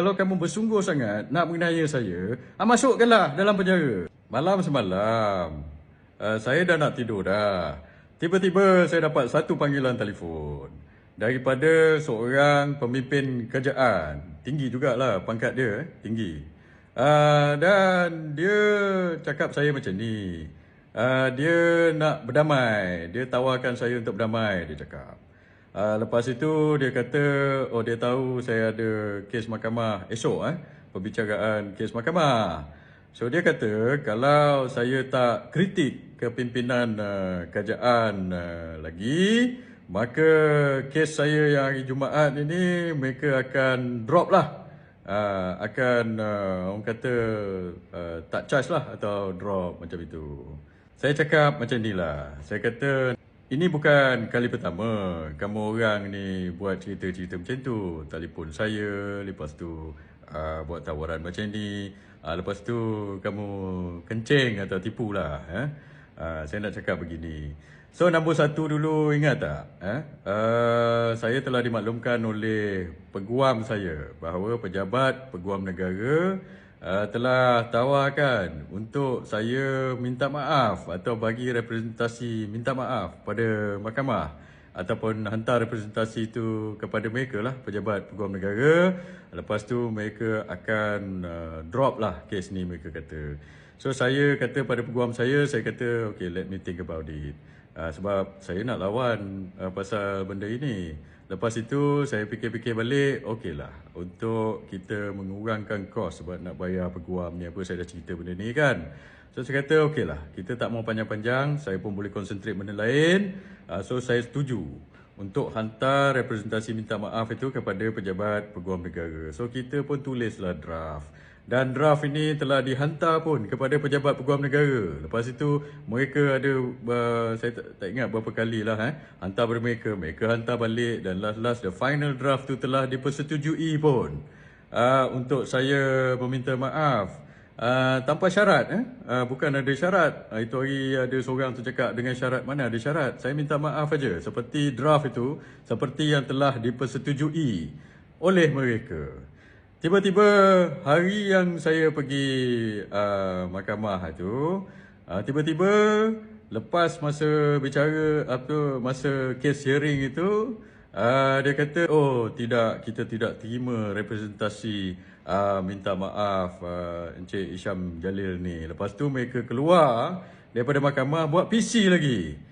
Kalau kamu bersungguh sangat nak mengenaya saya, ah, masukkanlah dalam penjara. Malam semalam, uh, saya dah nak tidur dah. Tiba-tiba saya dapat satu panggilan telefon daripada seorang pemimpin kerajaan. Tinggi jugalah pangkat dia, eh, tinggi. Uh, dan dia cakap saya macam ni. Uh, dia nak berdamai. Dia tawarkan saya untuk berdamai, dia cakap. Uh, lepas itu dia kata, oh dia tahu saya ada kes mahkamah esok eh, perbicaraan kes mahkamah. So dia kata kalau saya tak kritik kepimpinan uh, kerajaan uh, lagi, maka kes saya yang hari Jumaat ini mereka akan drop lah. Uh, akan uh, orang kata uh, tak charge lah atau drop macam itu. Saya cakap macam inilah. Saya kata ini bukan kali pertama kamu orang ni buat cerita-cerita macam tu. Telefon saya, lepas tu uh, buat tawaran macam ni. Uh, lepas tu kamu kencing atau tipu lah. Eh? Uh, saya nak cakap begini. So nombor satu dulu ingat tak? Eh? Uh, saya telah dimaklumkan oleh peguam saya bahawa pejabat peguam negara uh, telah tawarkan untuk saya minta maaf atau bagi representasi minta maaf pada mahkamah ataupun hantar representasi itu kepada mereka lah pejabat peguam negara. Lepas tu mereka akan uh, drop lah kes ni mereka kata. So saya kata pada peguam saya saya kata okay let me think about it. Uh, sebab saya nak lawan uh, pasal benda ini lepas itu saya fikir-fikir balik okey lah untuk kita mengurangkan kos sebab nak bayar peguam ni apa saya dah cerita benda ni kan So saya kata okey lah, kita tak mau panjang-panjang, saya pun boleh konsentrate benda lain. Uh, so saya setuju untuk hantar representasi minta maaf itu kepada pejabat peguam negara. So kita pun tulislah draft. Dan draft ini telah dihantar pun kepada pejabat peguam negara. Lepas itu mereka ada, uh, saya tak, tak ingat berapa kali lah eh, hantar kepada mereka. Mereka hantar balik dan last-last the final draft tu telah dipersetujui pun. Uh, untuk saya meminta maaf. Uh, tanpa syarat eh uh, bukan ada syarat uh, itu hari ada seorang tu cakap dengan syarat mana ada syarat saya minta maaf aja seperti draft itu seperti yang telah dipersetujui oleh mereka tiba-tiba hari yang saya pergi uh, mahkamah itu uh, tiba-tiba lepas masa bicara apa masa case hearing itu Uh, dia kata, oh tidak, kita tidak terima representasi uh, minta maaf uh, Encik Isyam Jalil ni. Lepas tu mereka keluar daripada mahkamah buat PC lagi.